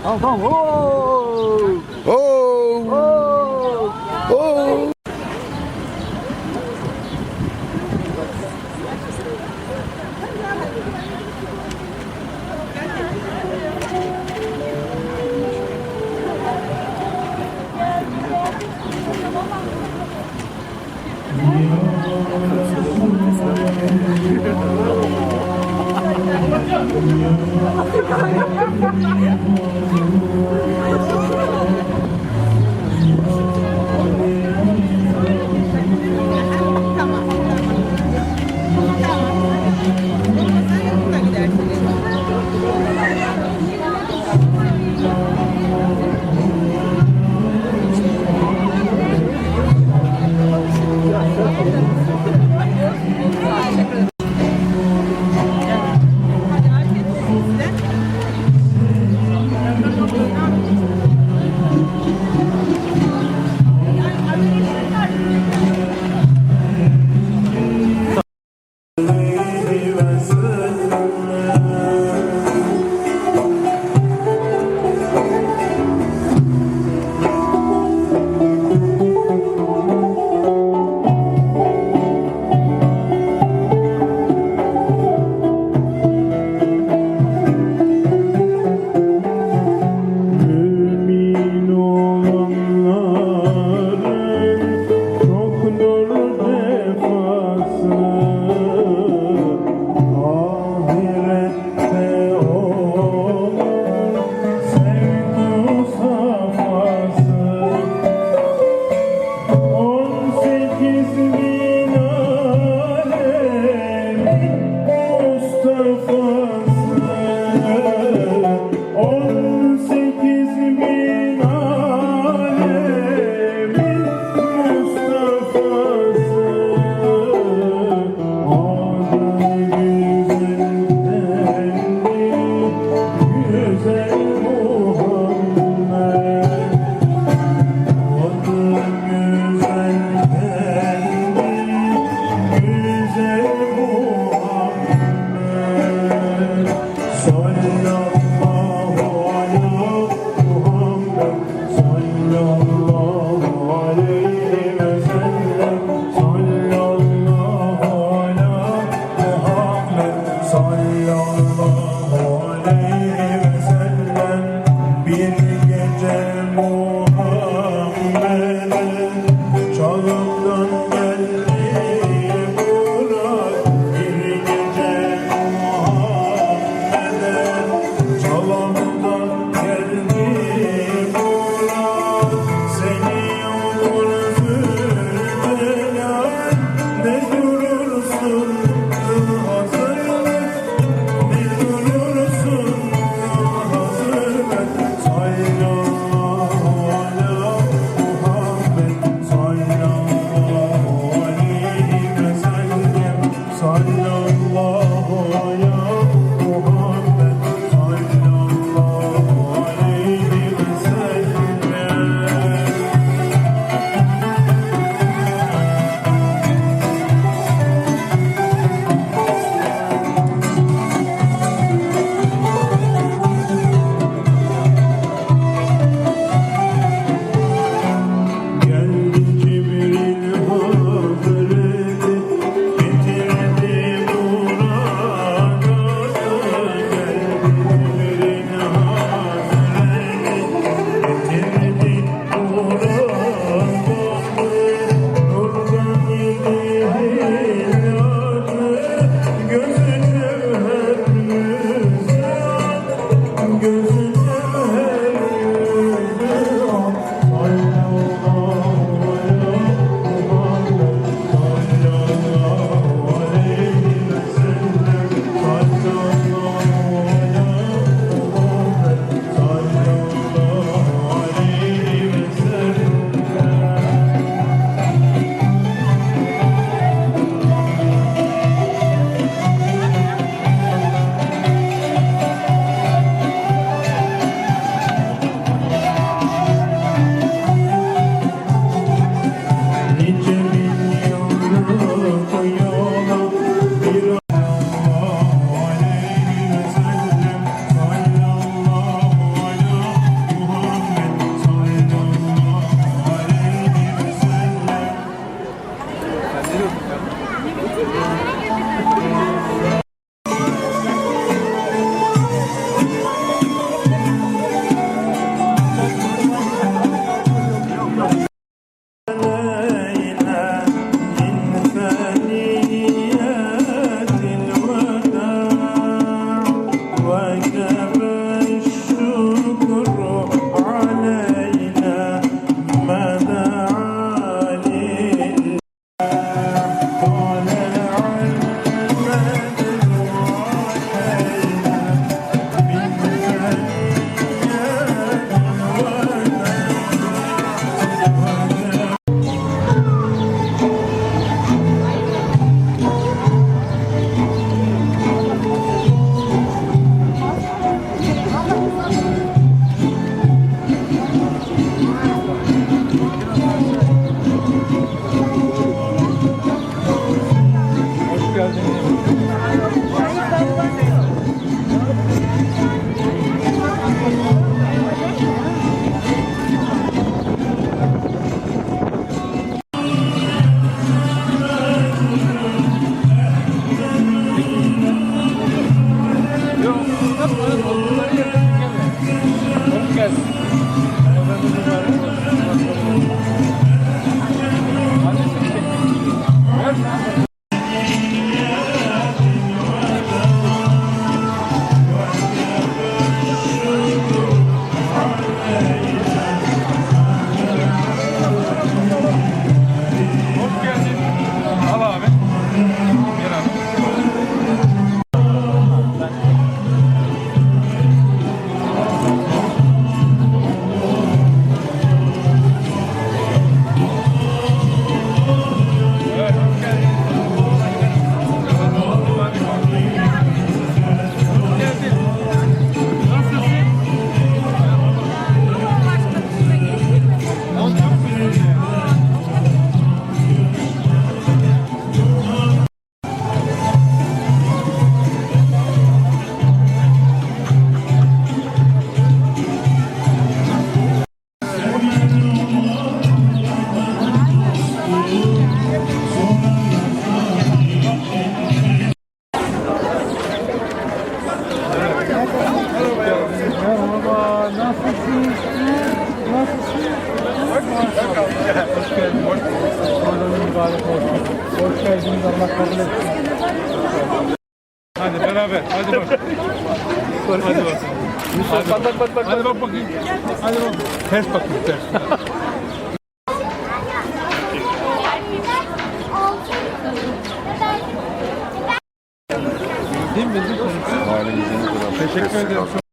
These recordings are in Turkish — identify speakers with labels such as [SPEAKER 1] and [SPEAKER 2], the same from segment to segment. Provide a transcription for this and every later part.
[SPEAKER 1] Tamam tamam. Oo.
[SPEAKER 2] Oo.
[SPEAKER 1] Oo.
[SPEAKER 2] Oo. Thank you. 哈哈！
[SPEAKER 3] Allah Hoş geldin. Ramazanın mübarek olsun. Hoş geldiniz. Allah kabul etsin. Hadi beraber. Hadi bak. Hadi bak. Hadi bak bak bak. Hadi bak bakayım. Hadi bak. Ters bakayım ters. Değil mi? Konumuz. Teşekkür ederim.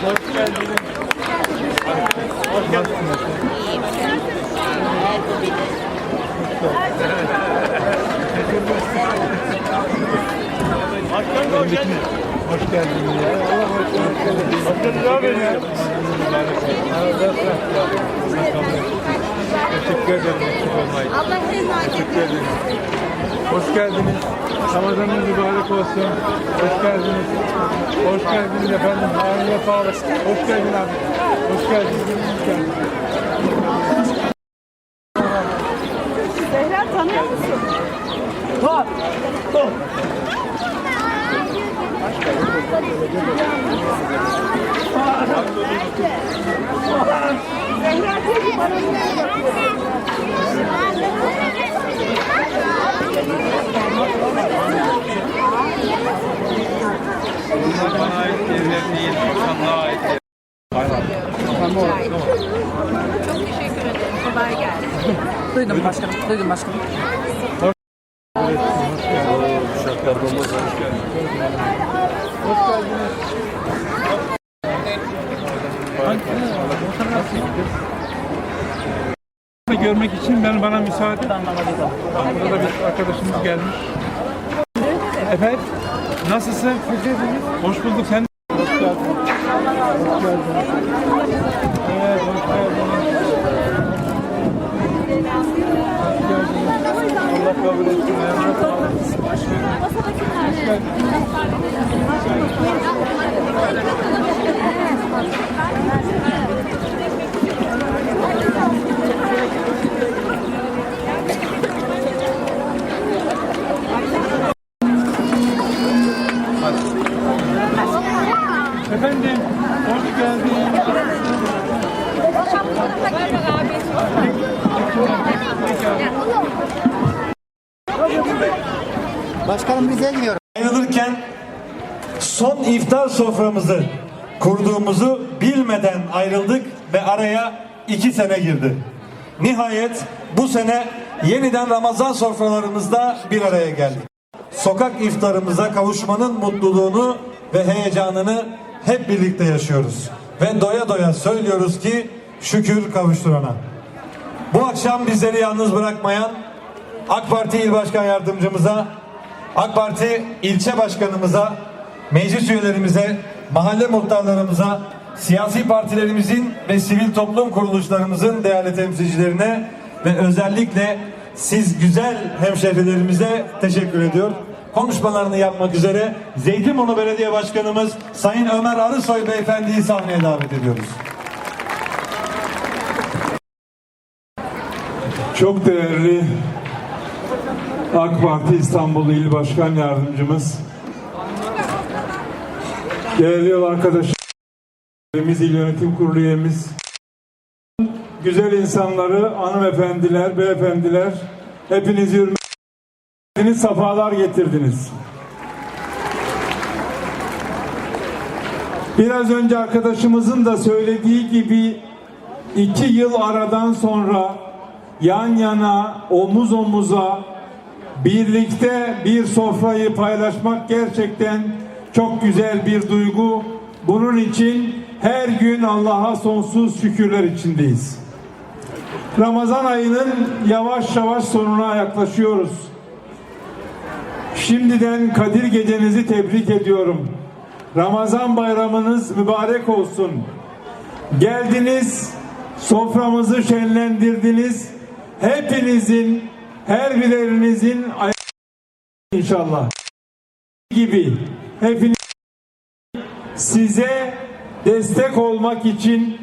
[SPEAKER 3] Hoş geldiniz. Hoş geldiniz. Hoş geldiniz. Hoş geldiniz. Allah hoş geldiniz. Başkanım ne haber? Teşekkür ederim. Eksik olmayın.
[SPEAKER 4] Allah emanet
[SPEAKER 3] Teşekkür ederim. Hoş geldiniz. Ramazanınız mübarek olsun. Hoş geldiniz. Hoş geldiniz efendim. Ağzına sağlık. Hoş geldin abi. Hoş geldin. Hoş geldin.
[SPEAKER 5] Duydum başkanım.
[SPEAKER 3] Görmek için ben bana müsaade. Burada da bir arkadaşımız gelmiş. Efendim? Nasılsın? Hoş bulduk. Sen Hoş geldin. Hoş geldin. Evet, hoş geldiniz. Allah kabul etsin. Sağlık. Hoş geldin. Efendim, hoş
[SPEAKER 1] Başkanım biz gelmiyoruz.
[SPEAKER 6] ayrılırken son iftar soframızı kurduğumuzu bilmeden ayrıldık ve araya iki sene girdi. Nihayet bu sene yeniden Ramazan sofralarımızda bir araya geldik. Sokak iftarımıza kavuşmanın mutluluğunu ve heyecanını hep birlikte yaşıyoruz. Ve doya doya söylüyoruz ki şükür kavuşturana. Bu akşam bizleri yalnız bırakmayan AK Parti İl Başkan Yardımcımıza, AK Parti ilçe başkanımıza, meclis üyelerimize, mahalle muhtarlarımıza, siyasi partilerimizin ve sivil toplum kuruluşlarımızın değerli temsilcilerine ve özellikle siz güzel hemşehrilerimize teşekkür ediyor. Konuşmalarını yapmak üzere Zeytinburnu Belediye Başkanımız Sayın Ömer Arısoy Beyefendi'yi sahneye davet ediyoruz.
[SPEAKER 7] Çok değerli AK Parti İstanbul İl Başkan Yardımcımız, değerli yol arkadaşlarımız, İl Yönetim Kurulu üyemiz, güzel insanları, hanımefendiler, beyefendiler, hepinizi hürmetiniz, safalar getirdiniz. Biraz önce arkadaşımızın da söylediği gibi iki yıl aradan sonra yan yana, omuz omuza birlikte bir sofrayı paylaşmak gerçekten çok güzel bir duygu. Bunun için her gün Allah'a sonsuz şükürler içindeyiz. Ramazan ayının yavaş yavaş sonuna yaklaşıyoruz. Şimdiden Kadir Gecenizi tebrik ediyorum. Ramazan bayramınız mübarek olsun. Geldiniz, soframızı şenlendirdiniz. Hepinizin, her birinizin inşallah gibi hepiniz size destek olmak için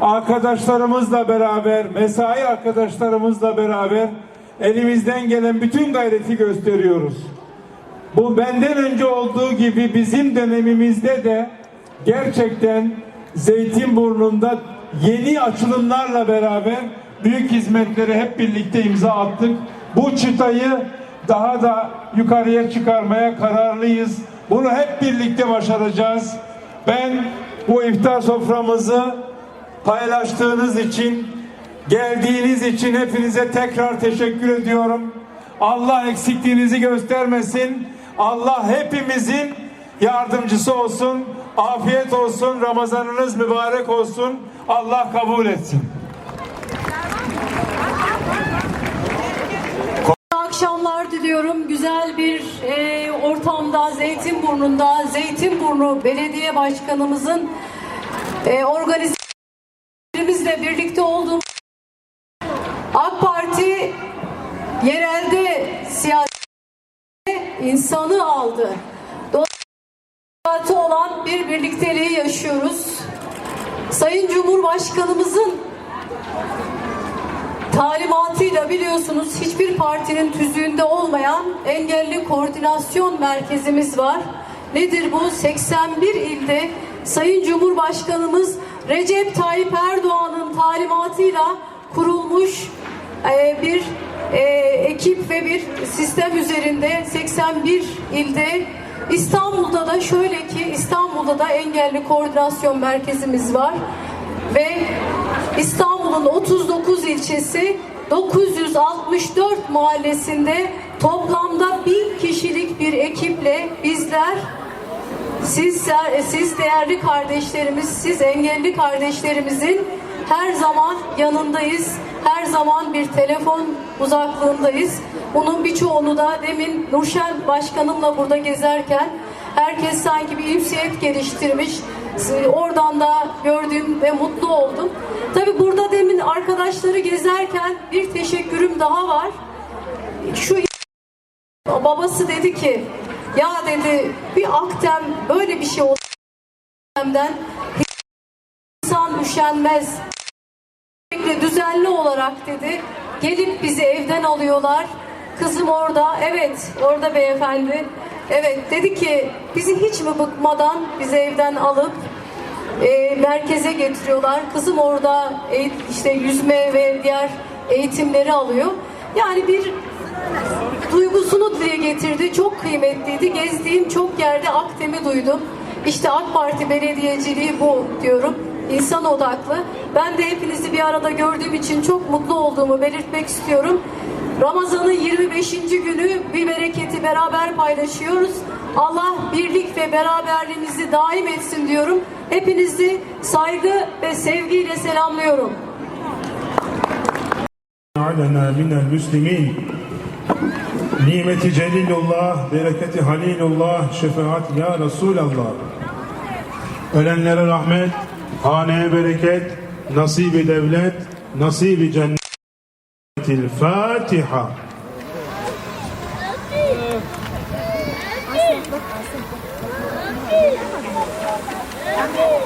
[SPEAKER 7] arkadaşlarımızla beraber, mesai arkadaşlarımızla beraber elimizden gelen bütün gayreti gösteriyoruz. bu benden önce olduğu gibi bizim dönemimizde de gerçekten Zeytinburnu'nda yeni açılımlarla beraber büyük hizmetleri hep birlikte imza attık. Bu çıtayı daha da yukarıya çıkarmaya kararlıyız. Bunu hep birlikte başaracağız. Ben bu iftar soframızı paylaştığınız için, geldiğiniz için hepinize tekrar teşekkür ediyorum. Allah eksikliğinizi göstermesin. Allah hepimizin yardımcısı olsun. Afiyet olsun. Ramazanınız mübarek olsun. Allah kabul etsin.
[SPEAKER 8] Diliyorum. Güzel bir e, ortamda Zeytinburnu'nda Zeytinburnu Belediye Başkanımızın e, organizatörlerimizle birlikte olduğumuz AK Parti yerelde siyasi insanı aldı. Dolayısıyla olan bir birlikteliği yaşıyoruz. Sayın Cumhurbaşkanımızın talimatıyla biliyorsunuz hiçbir partinin tüzüğünde olmayan engelli koordinasyon merkezimiz var. Nedir bu? 81 ilde Sayın Cumhurbaşkanımız Recep Tayyip Erdoğan'ın talimatıyla kurulmuş e, bir e, ekip ve bir sistem üzerinde 81 ilde İstanbul'da da şöyle ki İstanbul'da da engelli koordinasyon merkezimiz var ve İstanbul'un 39 ilçesi 964 mahallesinde toplamda bin kişilik bir ekiple bizler siz, siz değerli kardeşlerimiz, siz engelli kardeşlerimizin her zaman yanındayız. Her zaman bir telefon uzaklığındayız. Bunun birçoğunu da demin Nurşen Başkanımla burada gezerken herkes sanki bir ünsiyet geliştirmiş. Oradan da gördüğüm ve mutlu oldum. Tabi burada demin arkadaşları gezerken bir teşekkürüm daha var. Şu babası dedi ki ya dedi bir aktem böyle bir şey oldu. İnsan üşenmez. Düzenli olarak dedi gelip bizi evden alıyorlar. Kızım orada evet orada beyefendi. Evet dedi ki bizi hiç mi bıkmadan bizi evden alıp e, merkeze getiriyorlar. Kızım orada eğit- işte yüzme ve diğer eğitimleri alıyor. Yani bir duygusunu dile getirdi. Çok kıymetliydi. Gezdiğim çok yerde Aktem'i duydum. İşte AK Parti belediyeciliği bu diyorum. İnsan odaklı. Ben de hepinizi bir arada gördüğüm için çok mutlu olduğumu belirtmek istiyorum. Ramazan'ın 25. günü bir bereketi beraber paylaşıyoruz. Allah birlik ve beraberliğimizi daim etsin diyorum. Hepinizi saygı ve sevgiyle selamlıyorum.
[SPEAKER 9] Alena minel müslimin Nimeti celilullah, bereketi halilullah, şefaat ya Resulallah. Ölenlere rahmet, haneye bereket, nasibi devlet, nasibi cennetil Fatiha.
[SPEAKER 4] Bravo!